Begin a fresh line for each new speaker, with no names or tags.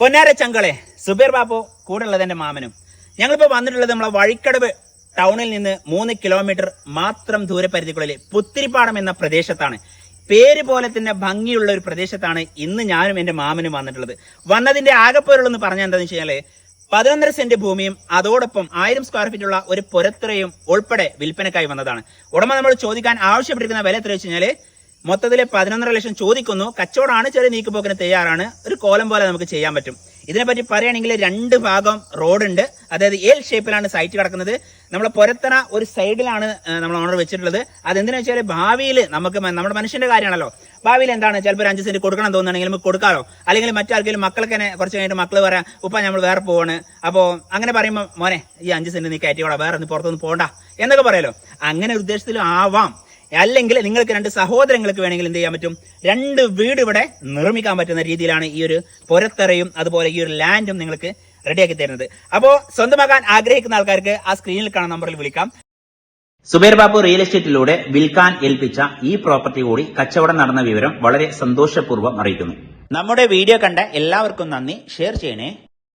പൊന്നാര ചങ്കളെ സുബീർ ബാബു കൂടെ ഉള്ളത് എന്റെ മാമനും. ഞങ്ങളിപ്പോ വന്നിട്ടുള്ളത് നമ്മളെ വഴിക്കടവ് ടൗണിൽ നിന്ന് മൂന്ന് കിലോമീറ്റർ മാത്രം ദൂരപരിധിക്കുള്ളിൽ പുത്തിരിപ്പാടം എന്ന പ്രദേശത്താണ്. പേര് പോലെ തന്നെ ഭംഗിയുള്ള ഒരു പ്രദേശത്താണ് ഇന്ന് ഞാനും എന്റെ മാമനും വന്നിട്ടുള്ളത്. വന്നതിന്റെ ആകെപ്പോരുള്ളെന്ന് പറഞ്ഞാൽ എന്താണെന്ന് വെച്ചാൽ പതിനൊന്നര സെന്റ് ഭൂമിയും അതോടൊപ്പം ആയിരം സ്ക്വയർ ഫീറ്റുള്ള ഒരു പുരത്തുറയും ഉൾപ്പെടെ വിൽപ്പനക്കായി വന്നതാണ്. ഉടമ നമ്മൾ ചോദിക്കാൻ ആവശ്യപ്പെട്ടിരിക്കുന്ന വില എത്ര വെച്ച് കഴിഞ്ഞാൽ മൊത്തത്തിൽ പതിനൊന്നര ലക്ഷം ചോദിക്കുന്നു. കച്ചവടമാണ് ചെറിയ നീക്കുപോക്കിന് തയ്യാറാണ്. ഒരു കോലം പോലെ നമുക്ക് ചെയ്യാൻ പറ്റും. ഇതിനെപ്പറ്റി പറയുകയാണെങ്കിൽ രണ്ട് ഭാഗം റോഡുണ്ട്. അതായത് എൽ ഷേപ്പിലാണ് സൈറ്റ് കിടക്കുന്നത്. നമ്മളെ പുരത്തറ ഒരു സൈഡിലാണ് നമ്മൾ ഓണർ വെച്ചിട്ടുള്ളത്. അതെന്തിനാ വെച്ചാൽ ഭാവിയിൽ നമുക്ക് നമ്മുടെ മനുഷ്യന്റെ കാര്യമാണല്ലോ. ഭാവിയിൽ എന്താണ്? ചിലപ്പോൾ ഒരു അഞ്ച് സെന്റ് കൊടുക്കണം തോന്നുകയാണെങ്കിൽ നമുക്ക് കൊടുക്കാമല്ലോ അല്ലെങ്കിൽ മറ്റാർക്കെങ്കിലും മക്കൾക്ക് തന്നെ കുറച്ച് കഴിഞ്ഞിട്ട് മക്കൾ പറയാം ഉപ്പ നമ്മൾ വേറെ പോവാണ്. അപ്പോൾ അങ്ങനെ പറയുമ്പോൾ മോനെ ഈ അഞ്ച് സെന്റ് നീ കയറ്റിയോളാം വേറെ ഒന്ന് പുറത്തൊന്നും പോകണ്ട എന്നൊക്കെ പറയാലോ. അങ്ങനെ ഒരു ഉദ്ദേശത്തിലും ആവാം അല്ലെങ്കിൽ നിങ്ങൾക്ക് രണ്ട് സഹോദരങ്ങൾക്ക് വേണമെങ്കിൽ എന്ത് ചെയ്യാൻ പറ്റും? രണ്ട് വീട് ഇവിടെ നിർമ്മിക്കാൻ പറ്റുന്ന രീതിയിലാണ് ഈ ഒരു പുരത്തറയും അതുപോലെ ഈ ഒരു ലാൻഡും നിങ്ങൾക്ക് റെഡിയാക്കി തരുന്നത്. അപ്പോൾ സ്വന്തമാക്കാൻ ആഗ്രഹിക്കുന്ന ആൾക്കാർക്ക് ആ സ്ക്രീനിൽ കാണുന്ന നമ്പറിൽ വിളിക്കാം. സുബൈർ ബാബു റിയൽ എസ്റ്റേറ്റിലൂടെ വിൽക്കാൻ ഏൽപ്പിച്ച ഈ പ്രോപ്പർട്ടി കൂടി കച്ചവടം നടന്ന വിവരം വളരെ സന്തോഷപൂർവം അറിയിക്കുന്നു. നമ്മുടെ വീഡിയോ കണ്ട എല്ലാവർക്കും നന്ദി. ഷെയർ ചെയ്യണേ.